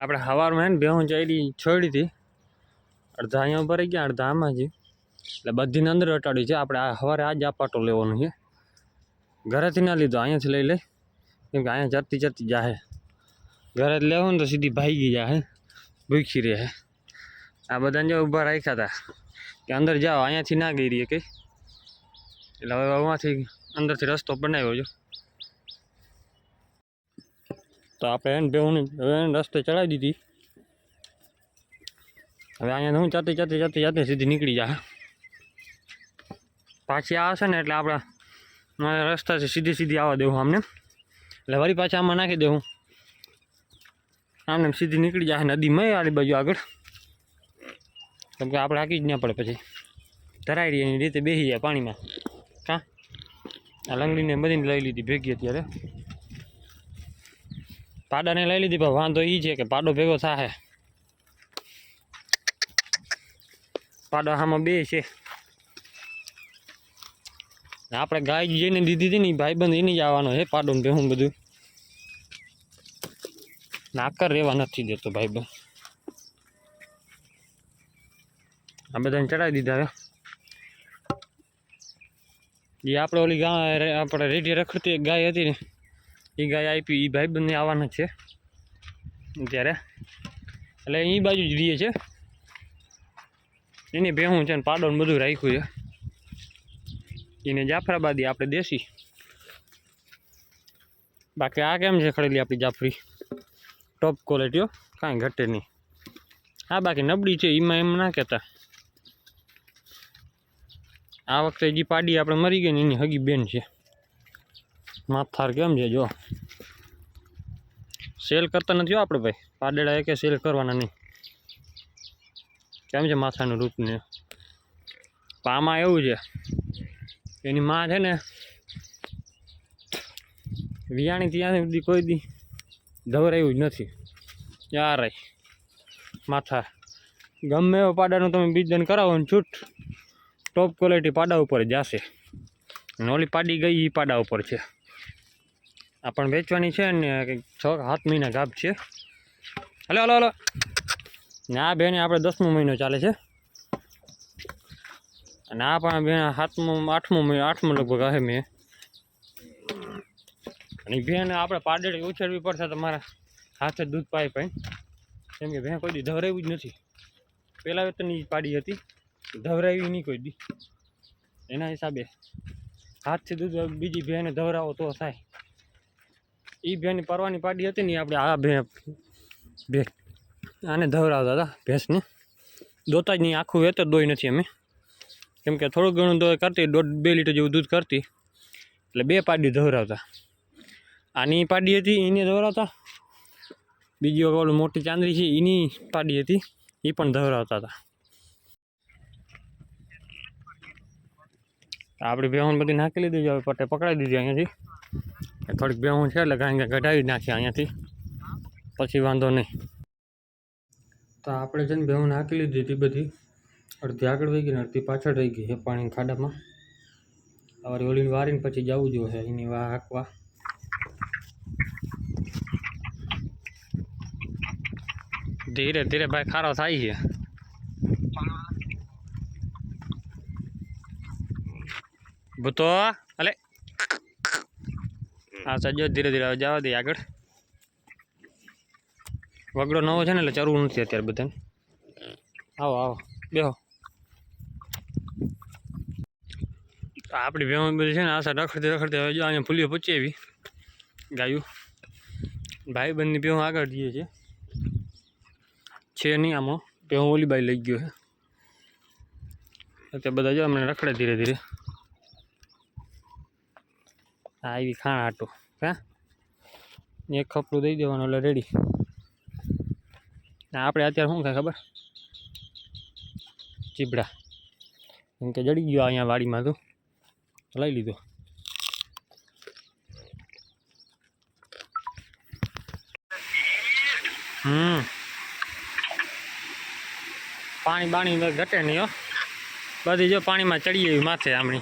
આપણે સવારમાં હે ને બેહું ચાલી છોડી હતી અડધા અહીંયા રહી ગયા, અડધા આમાં જ એટલે બધીને અંદર અટાડી છે. આપણે આ સવારે આજ આ પાટો લેવાનો છે. ઘરેથી ના લીધો, અહીંયાથી લઈ લઈ કેમ કે અહીંયા ચરતી ચરતી જાહે. ઘરે લેવું ને તો સીધી ભાગી જાહે. ભૂખી રહે. આ બધાને જે ઊભા રાખ્યા હતા કે અંદર જાઓ, અહીંયાથી ના ગઈ રહીએ કંઈ એટલે હવે અહીંયાથી અંદરથી રસ્તો બનાવ્યો છે તો આપણે એને બેવું હવે એને રસ્તે ચડાવી દીધી. હવે અહીંયા હું ચાતી ચાતી ચાતી ચાતી સીધી નીકળી જાય પાછી આવશે ને એટલે આપણા મારા રસ્તાથી સીધી સીધી આવવા દેવું આમને. એટલે વળી પાછા આમાં નાખી દેવું. આમને એમ સીધી નીકળી જાય નદીમાં આલી બાજુ આગળ. કેમ કે આપણે હાકી જ ના પડે પછી. ધરાઈ રહી એની રીતે બેસી જાય પાણીમાં. કાં? આ લંગડીને બધીને લઈ લીધી, ભેગી અત્યારે. પાડાને લઈ લીધી, પણ વાંધો એ છે કે પાડો ભેગો થાય પાડો આમાં બે છે. આપણે ગાય જઈને દીધી હતી ને ભાઈબંધ એની જ આવવાનો છે પાડો ને ભેહું બધું. નાકર રહેવા નથી દેતો ભાઈબંધ. આ બધાને ચડાવી દીધા હવે. એ આપણે ઓલી ગાય આપણે રેડી રખડતી ગાય હતી ને એ ગાય આપી એ ભાઈબંધને આવવાના છે. ત્યારે એટલે એ બાજુ જ રહીએ છે. એની ભેહું છે ને પાડો ને બધું રાખ્યું છે. એને જાફરાબાદી આપણે દેશી. બાકી આ કેમ છે ખડેલી આપણી જાફરી? ટોપ ક્વોલિટીઓ કાંઈ ઘટે નહીં. આ બાકી નબળી છે એમાં એમ ના કહેતા. આ વખતે જે પાડી આપણે મરી ગઈ ને એની હગી બેન છે. માથાર કેમ છે, જો? સેલ કરતા નથી આપણે ભાઈ. પાડેડા એકે સેલ કરવાના નહીં. કેમ છે માથાનું રૂપને? પામાં એવું છે, એની માં છે ને, વિયાણી ત્યાં સુધી કોઈ દી ધવરાયું જ નથી. યાર માથા. ગમે એવો પાડાનું તમે બીજદાન કરાવો ને છૂટ ટોપ ક્વોલિટી પાડા ઉપર જશે. નોલી પાડી ગઈ એ પાડા ઉપર છે. આ પણ વેચવાની છે ને છ સાત મહિના ગાભ છે. Hello hello hello. ને આ બેને આપણે દસમો મહિનો ચાલે છે. અને આ પણ બેન સાતમો, આઠમો મહિનો, આઠમો લગભગ આવે મેં. અને બેન આપણે પાડેડી ઉછેરવી પડશે તમારા હાથે દૂધ પાઈ પાઈ કેમ કે ભેં કોઈ દી ધવરાવ્યું જ નથી. પહેલાં વેતનની પાડી હતી. ધવરાવી નહીં કોઈ દી. એના હિસાબે હાથથી દૂધ, બીજી ભેંને ધવરાવો તો થાય. એ ભેંની પરવાની પાડી હતી ને આપણે આ ભે ભે આને ધવરાવતા હતા ભેંસને. દોતા જ નહીં આખું વેતર દોઈ નથી અમે. કેમ કે થોડું ઘણું દોય કરતી, દોઢ બે લીટર જેવું દૂધ કરતી. એટલે બે પાડી ધવરાવતા. આની પાડી હતી એને ધવરાવતા. બીજી ઓલું મોટી ચાંદરી છે એની પાડી હતી. એ પણ ધવરાવતા હતા. આપણી ભેવન બધી નાખી લીધી હવે પટે પકડાઈ દીધી અહીંયાથી. થોડીક બેહું છે એટલે કાંઈ કે કઢાવી નાખીએ અહીંયાથી. પછી વાંધો નહીં. તો આપણે છે ને બેહું નાખી લીધી હતી બધી. અડધી આગળ વહી ગઈ ને અડધી પાછળ રહી ગઈ છે પાણી ખાડામાં. હવે ઓલીને વારીને પછી જવું જોઈએ એની વાહ હાંકવા. ધીરે ધીરે ભાઈ ખારો થાય છે. ભૂતો હા સજો ધીરે ધીરે જવા દઈએ આગળ. વગડો નવો છે ને, એટલે ચરવું નથી અત્યારે બધાને. આવો આવો, બેહો. આપણી ભેણ બધી છે ને આશા રખડતી રખડતી હવે જો અહીંયા ફૂલીઓ પૂછી આવી. ગાયું. ભાઈ બંધની ભેહું આગળ જઈએ છે છે નહીં આમાં. ભેહું ઓલી બાઈ લઈ ગયો છે. અત્યારે બધા જો અમને રખડે ધીરે ધીરે. આવી ખાણ આટો હા? એક ખપડું દઈ દેવાનું, એટલે રેડી આપણે અત્યારે શું થાય ખબર? ચીબડા. કેમ કે જડી ગયો અહીંયા વાડીમાં તો. લઈ લીધો. હમ. પાણી બાણી ઘટે નહીં હો. બધી જો પાણીમાં ચડી એવી માથે આમણી.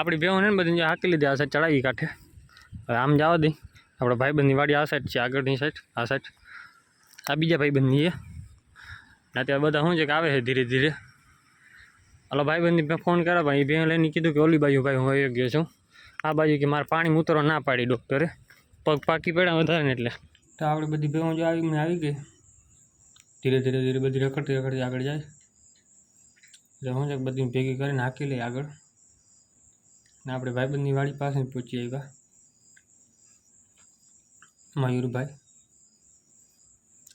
આપણી બેહોને ને બધી હાકી લીધી, આ સાઈડ ચડાવી કાંઠે. હવે આમ જવા દઈ આપણા ભાઈબંધની વાડી આ સાઈડ છે, આગળની સાઈડ આ સાઈડ આ બીજા ભાઈબંધની છે. ના ત્યાં બધા શું છે કે આવે છે ધીરે ધીરે. હલો ભાઈબંધની મેં ફોન કર્યા એ બેન લઈને કીધું કે, ઓલી બાજુ ભાઈ હું આવી ગયો છું. આ બાજુ કે મારે પાણી ઉતરવા ના પાડી ડૉક્ટરે પગ પાકી પડ્યા વધારે ને એટલે. તો આપણે બધી બેહો જો આવી આવી ગઈ. ધીરે ધીરે ધીરે બધી રખડતી રખડતી આગળ જાય. એટલે હું છે બધી ભેગી કરીને હાકી લઈ આગળ. ને આપણે ભાઈબંધની વાડી પાસે જ પહોંચી આવ્યા. મયુરભાઈ.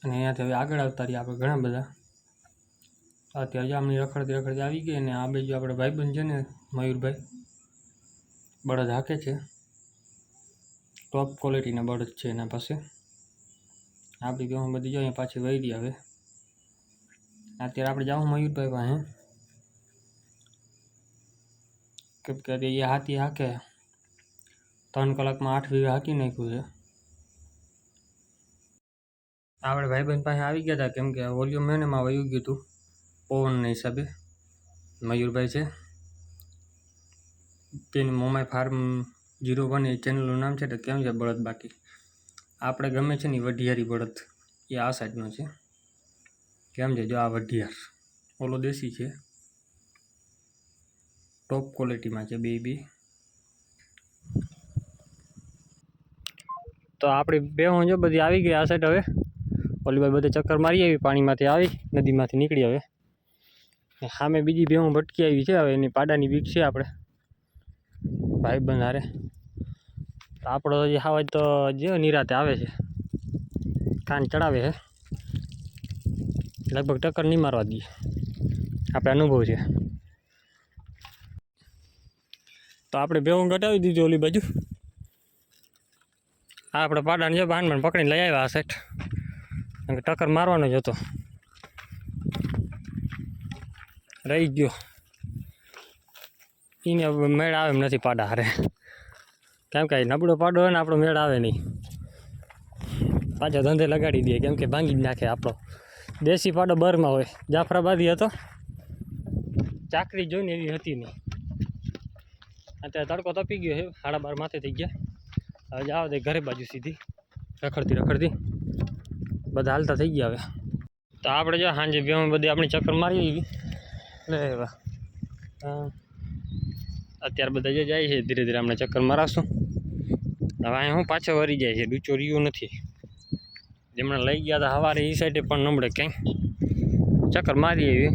અને અહીંયાથી હવે આગળ આવતા રહ્યા આપણે ઘણા બધા. અત્યારે જામની રખડતી રખડતી આવી ગઈ અને આ બાજુ આપણે ભાઈબંધ છે ને મયુરભાઈ, બળદ હાકે છે. ટોપ ક્વોલિટીના બળદ છે એના પાસે. આપણી બેહું બધી જો અહીંયા પાછી વહી રહી અત્યારે આપણે જાઉં મયુરભાઈ પાસે. કેમ કે એ હાથી હાકે. ત્રણ કલાકમાં આઠ વીઘા હાકી નાખ્યું છે. આપણે ભાઈબંધ પાસે આવી ગયા હતા, કેમ કે વોલ્યુમ મેં એમાં વયું ગયું હતું, પવનના હિસાબે. મયુરભાઈ છે. તેની મોમાઈ ફાર્મ જીરો વન એ ચેનલનું નામ છે તો કેમ છે બળદ બાકી? આપણે ગમે છે ને વઢિયારી બળદ, એ આ સાઈડનો છે. કેમ છે જો આ વઢિયાર? ઓલો દેશી છે. ટોપ ક્વોલિટીમાં છે બે બી તો આપણી બે જો, બધી આવી ગઈ આ સાઈડ હવે. ઓલી બાજુ બધે ચક્કર મારી આવી, પાણીમાંથી આવી, નદીમાંથી નીકળી હવે. સામે બીજી ભેહું ભટકી આવી છે, હવે એની પાડાની બીક છે આપણે ભાઈબંધ હારે. આપણો હજી હાવ તો જે નિરાતે આવે છે. કાન ચડાવે છે. લગભગ ટક્કર નહીં મારવા દઈએ. આપણે અનુભવ છે. તો આપણે ભેહું ઘટાવી દીધું ઓલી બાજુ. આ આપણે પાડાને જો બાંધ પકડીને લઈ આવ્યા સેટ કારણ કે ટક્કર મારવાનો જ હતો. રહી ગયો. એને મેળ આવે એમ નથી પાડા હારે. કેમ કે નબળો પાડો હોય ને આપણો મેળ આવે નહીં. પાછા ધંધે લગાડી દે, કેમ કે ભાંગી જ નાખે આપણો. દેશી પાડો બરમાં હોય. જાફરાબાદી હતો. ચાકરી જોઈને એવી હતી નહીં. અત્યારે તડકો તપી ગયો છે. સાડા બાર માથે થઈ ગયા. હવે જાવ દે ઘરે બાજુ સીધી. રખડતી રખડતી. બધા હાલતા થઈ ગયા હવે. તો આપણે જો સાંજે બે બધી આપણી ચક્કર મારી આવી લે હા. અત્યારે બધા જે જાય છે. ધીરે ધીરે આપણે ચક્કર મારાશું. હવે અહીં હું પાછો વરી જાય છે. ડૂચો રહ્યો નથી. જેમણે લઈ ગયા હતા સવારે એ સાઈડે પણ નમળે ક્યાંય. ચક્કર મારી આવી.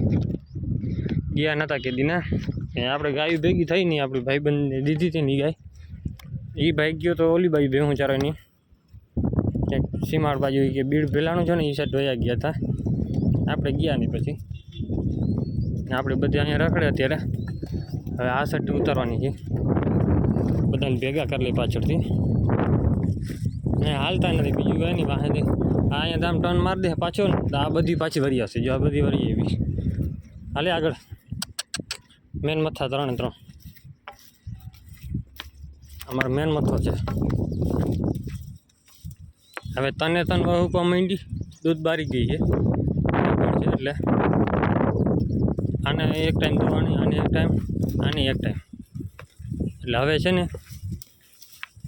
ગયા નહોતા કે દીના આપણે ગાયું ભેગી થઈ નહીં આપણી ભાઈબંધને દીધી હતી ની ગાય. એ ભાઈ ગયો તો ઓલી બાજુ ભેહું ચારાની ક્યાંક સીમાડ બાજુ કે બીડ ભેલાનું છે ને એ સાઈડ વયા ગયા હતા આપણે ગયા નહીં પછી. આપણે બધા અહીંયા રખડે અત્યારે. હવે આ સાઈડ ઉતારવાની છે. બધાને ભેગા કરી લે પાછળથી. અહીંયા હાલતા નથી, બીજું કંઈ નહીં પાસેથી આ અહીંયા દામ ટર્ન મારી દે પાછો ને આ બધી પાછી વરી આવશે. જો આ બધી વરી એવી હાલે આગળ. મેન મથા ત્રણે ત્રણ. અમારો મેન મથો છે. હવે તને તન ઉપવા માંડી, દૂધ બારી ગઈ છે. એટલે આને એક ટાઈમ દોવાની આને એક ટાઈમ આને એક ટાઈમ એટલે હવે છે ને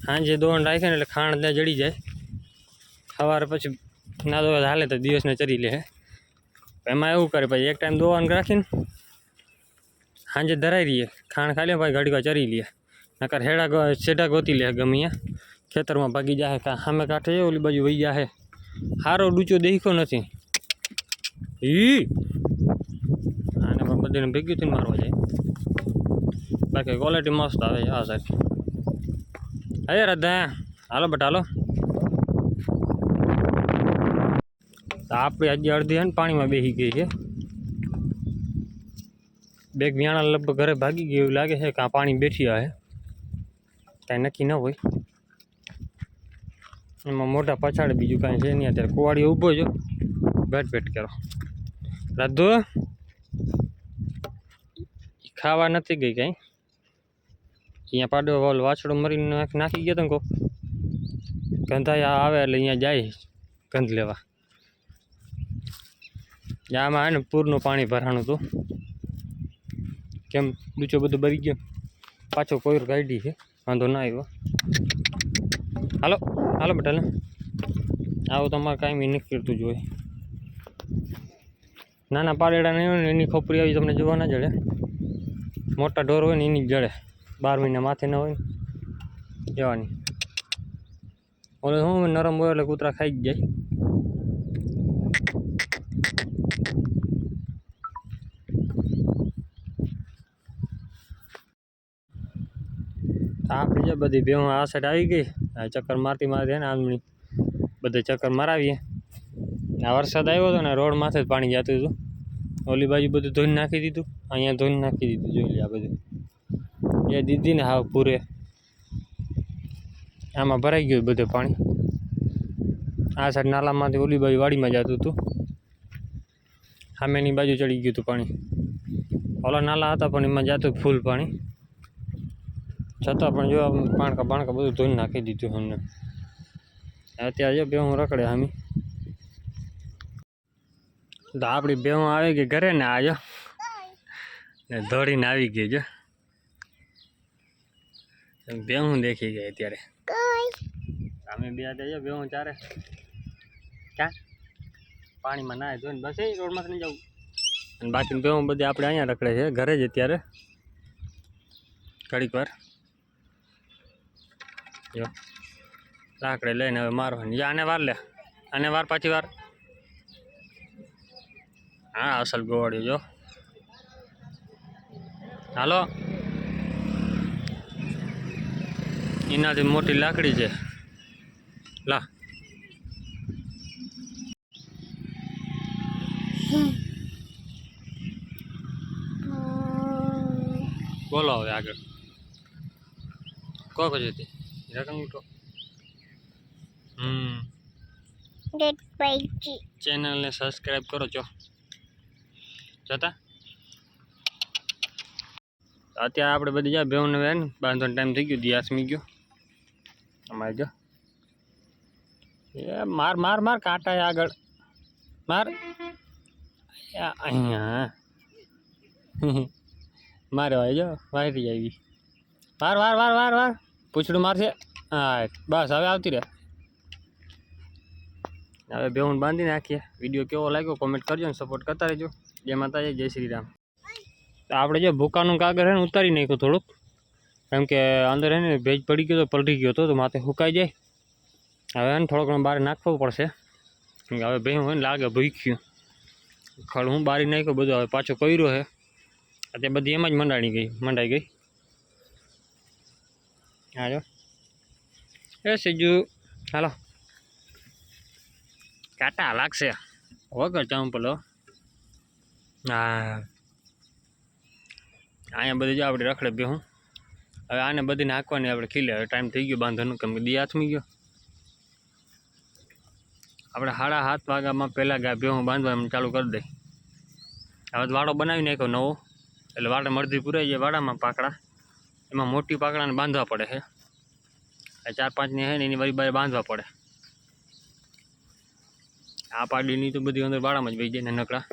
સાંજે દોણ રાખે ને એટલે ખાણ ત્યાં જડી જાય. સવારે પછી ના દોવા હાલે તો દિવસને ચરી લે એમાં એવું કરે, પછી એક ટાઈમ દોવાનું રાખીને સાંજે ધરાઈ રહીએ ખાણ ખાલી ભાઈ ઘડીક ચરી લઈએ નકર હેડા છેડા ગોતી લે ગમે ખેતરમાં ભાગી જાય કા, સામે કાંઠે ઓલી બાજુ વહી જાય સારો ડૂચો દેખો નથી. ઈ! આને પણ બધાને ભેગ્યું થઈને મારવા જાય. બાકી ક્વોલિટી મસ્ત આવે છે હા સાહેબ અરે રાધા, હાલો બટ, હાલો. આપણે હજી અડધી હે ને પાણીમાં બેસી ગઈ છે. બેગ વિયાણા લગભગ ઘરે ભાગી ગયું એવું લાગે છે કાં પાણી બેઠી આવે કાંઈ નક્કી ન હોય. એમાં મોટા પછાડે બીજું કાંઈ છે નહીં. અત્યારે કુવાડી ઊભો છો. ભેટ ભેટ કરો. રાધુ ખાવા નથી ગઈ કાંઈ? અહીંયા પાડો વાલ વાછડો મરીને નાખી ગયો તો કહો ગંધાઈ આવે એટલે અહીંયા જાય ગંધ લેવા. આમાં પૂરનું પાણી ભરાણું હતું. કેમ? ડૂચો બધું ભરી ગયો. પાછો કોઈ ગાડી છે. વાંધો ના આવ્યો. હાલો હાલો બેટા આવો તમારે કાંઈ નથી કરતું જોઈએ નાના પાડેડા નહીં હોય ને, એની ખોપરી આવી તમને જોવા ના જડે. મોટા ઢોર હોય ને, એની જ જડે. બાર મહિના માથે ના હોય ને. જવાની. ઓલે શું, નરમ હોય એટલે કૂતરા ખાઈ જ જાય આપણે જે બધી ભેહું આ સાઈડ આવી ગઈ. ચક્કર મારતી મારતી ને આમની બધે ચક્કર મરાવીએ. આ વરસાદ આવ્યો હતો ને, રોડ માથે જ પાણી જતું હતું. ઓલી બાજુ બધું ધોઈને નાખી દીધું. અહીંયા ધોઈને નાખી દીધું, જોઈ લે બધું. એ દીધીને હાવ પૂરે. આમાં ભરાઈ ગયું બધું પાણી. આ સાઈડ નાલામાંથી ઓલી બાજુ વાડીમાં જતું હતું. સામેની બાજુ ચડી ગયું હતું પાણી. ઓલા નાલા હતા પણ એમાં જતું ફૂલ પાણી. છતાં પણ જો પાણકા પાણકા બધું ધોઈને નાખી દીધું અમને. અત્યારે જો બેહું રખડે અમે તો આપણી બેહું આવી ગઈ ઘરે ને આજો ને દોડીને આવી ગઈ જો. બેહું દેખી ગઈ અત્યારે. અમે બે આજે જો બેહું ચારે. ક્યાં પાણીમાં નાય ધોઈને બસ એ રોડમાંથી નહીં જવું. અને બાકી બેહું બધી આપણે અહીંયા રખડે છે, ઘરે જ અત્યારે. ઘડીક વાર. જો, લાકડે લઈને હવે મારવાની. જા, આને વાર લે. આને વાર પાછી વાર. હા, અસલ ગોવાળી જો. હાલો. એનાથી મોટી લાકડી છે. લા. બોલો હવે આગળ. કો કજો હતી. રકમ કો હમ. ચેનલને સબસ્ક્રાઈબ કરો છો જતા અત્યારે આપણે બધી જા બેઉને વેન બાંધો ટાઈમ થઈ ગયો દિયાસમી ગયો. અમારે જો. એ માર માર માર કાંટા આગળ. માર. અહીંયા. મારે ભાઈ જો વાયરી આવી. વાર વાર વાર વાર વાર. પૂછડું મારશે? હા બસ, હવે આવતી રહે. હવે બેહું બાંધી નાખીએ. વીડિયો કેવો લાગ્યો કોમેન્ટ કરજો ને સપોર્ટ કરતા રહેજો. જય માતાજી, જય શ્રી રામ. તો આપણે જે ભૂકાનું કાગળ છે ને ઉતારી નાખ્યું થોડુંક. કેમ કે અંદર હે ને ભેજ પડી ગયો તો, પલટી ગયો હતો તો માથે સુકાઈ જાય. હવે એને થોડોક બહાર નાખવો પડશે. હવે ભેહું હોય ને લાગે ભૂખ્યું. ખડ હું બારી નાખ્યો, બધું હવે પાછો કર્યો હે અત્યારે બધી એમ જ મંડાણી ગઈ, મંડાઈ ગઈ. હા જો એ સીજુ હાલો કાંટા લાગશે વગર ચંપલો હા અહીંયા બધું જો આપણે રખડે બેહું હવે આને બધી નાખવાની આપણે ખીલે હવે ટાઈમ થઈ ગયો બાંધવાનું કેમ કે દી હાથમી ગયો આપણે સાડા સાત વાગ્યામાં પહેલાં ગયા બેહું બાંધવાનું ચાલુ કરી દઈ હવે વાડો બનાવી નાખ્યો નવો એટલે વાડે મરધી પૂરાઈ જાય વાડામાં પાકડા એમાં મોટી પાકડાને બાંધવા પડે છે. આ ચાર પાંચની છે ને એની બારી બારી બાંધવા પડે. આ પાડીની તો બધી અંદર બાળામાં જ વહી જાય ને નકડા